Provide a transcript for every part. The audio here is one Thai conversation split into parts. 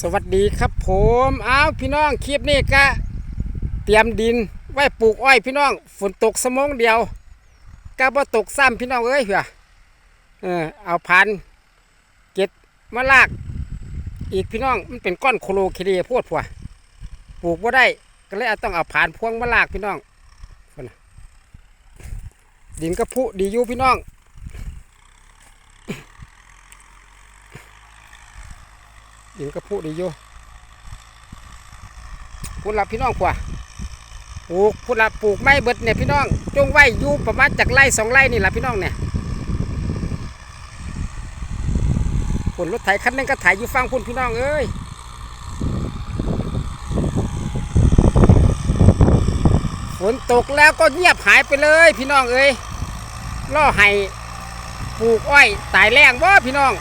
สวัสดีครับผมอ้าวพี่น้องคลิปนี้ก็เตรียมดินไว้ปลูกอ้อยพี่น้อง ฝนตกสมองเดียวก็บ่ตกซ้ำพี่น้องเอ้ยเผื่อเออเอาพันเก็ดมาลาก อีกพี่น้องมันเป็นก้อนโคโลเคเดโพดผัวปลูกบ่ได้ก็เลยต้องเอาผ่านพวงมาลากพี่น้องดินก็พุดีอยู่พี่น้อง ดินก็พุดีอยู่พุ่นละพี่น้องกว่าปลูกพุ่นละปลูกไม้เบิดเนี่ยพี่น้อง จงไว้อยู่ประมาณจากไร่สองไร่นี่แหละพี่น้องเนี่ยพุ่นรถไถคันหนึงก็ไถอยู่ฟังพุ่นพี่น้องเอ้ยฝนตกแล้วก็เงียบหายไปเลยพี่น้องเอ้ยล่อให้ปลูกอ้อยตายแรงบ่พี่น้อง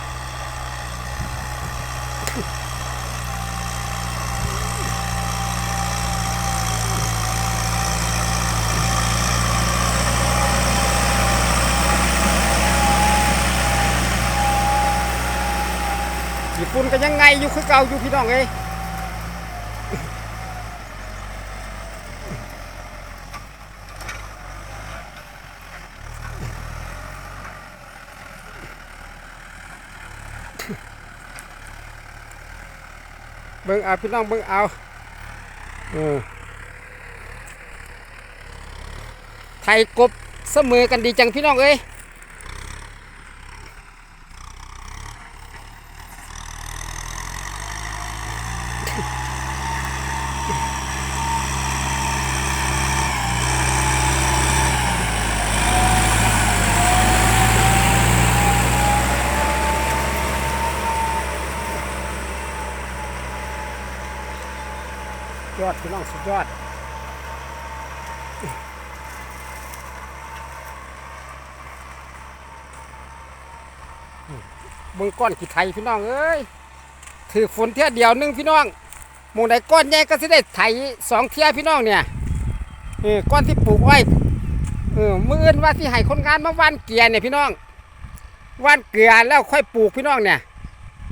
ญี่ปุ่นก็ยังไงอยู่คือเก่าอยู่พี่น้องเอ้ยเบิ่งเอาพี่น้องเบิ่งเอาเออไทยกบเสมอกันดีจังพี่น้องเอ้ย ยอดพี่น้องสุดยอดบิ่งก้อนขี้ไทยพี่น้องเอ้ยถือฝนเที่ยเดียวนึงพี่น้องมงใดก้อนใหญ่ก็สิได้ไถสองเที่ยพี่น้องเนี่ยเออก้อนที่ปลูกไว้เออมืออื่นว่าที่ให้คนงานมาว่านเกลียเนี่ยพี่น้องว่านเกลือแล้วค่อยปลูกพี่น้องเนี่ย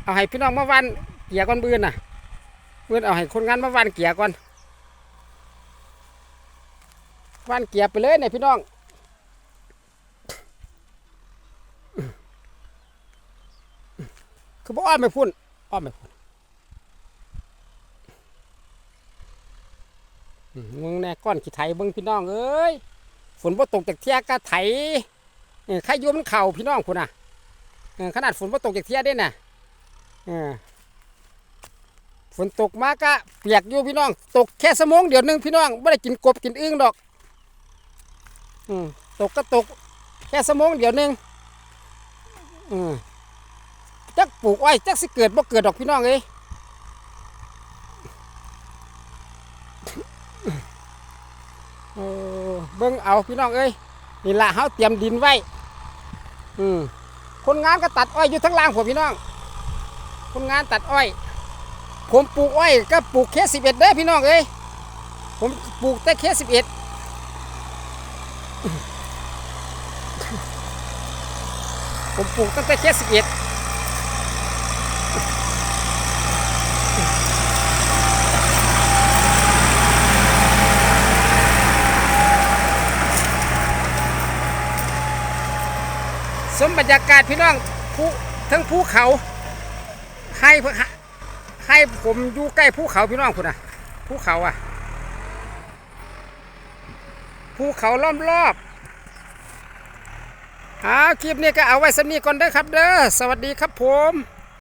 เอาให้พี่น้องมาว่านเกลียก่อนมืออื่นน่ะ มืออื่นเอาให้คนงานมาว่านเกียก่อนว่านเกียบไปเลยเนี่ยพี่น้องคือบ่อ้อมไม่พุ่นอ้อมไม่พุ่นอืมมึงแน่ก้อนขี้ไถเบิ่งพี่น้องเอ้ยฝนบ่ตกจากเที่ยก็ไถเออใครยู่มเข่าพี่น้องคุณน่ะขนาดฝนบ่ตกจากเที่ยเด้น่ะออฝ นตกมาก็เปียกอยู่พี่น้อง ตกแค่สมงเดี๋ยวหนึงพี่น้องไม่ได้กินกบกินอึ้งดอก อืมตกก็ตก แค่สมองเดียวหนึงอืมจักปลูกอ้อยจักสิเกิดบ่เกิดดอกพี่น้องเอ้ยเบิ่งเอาพี่น้องเอ้ยนี่ละเฮาเตรียมดินไว้ อืมคนงานก็ตัดอ้อยอยู่ทั้งล่างผมพี่น้อง คนงานตัดอ้อย ผมปลูกอ้อยก็ปลูกแค่สิบเอ็ดเด้พี่น้องเอ้ยผมปลูกแต่แค่สิบเอ็ดผมปลูกตั้งแต่แค่สิบเอ็ดสมบรรยากาศพี่น้องภูทั้งภูเขาให้ ให้ผมอยู่ใกล้ภูเขาพี่น้องคุณอะภูเขาอะภูเขาล้อมรอบเอาคลิปนี้ก็เอาไว้สำนีก่อนเด้อครับเด้อสวัสดีครับผม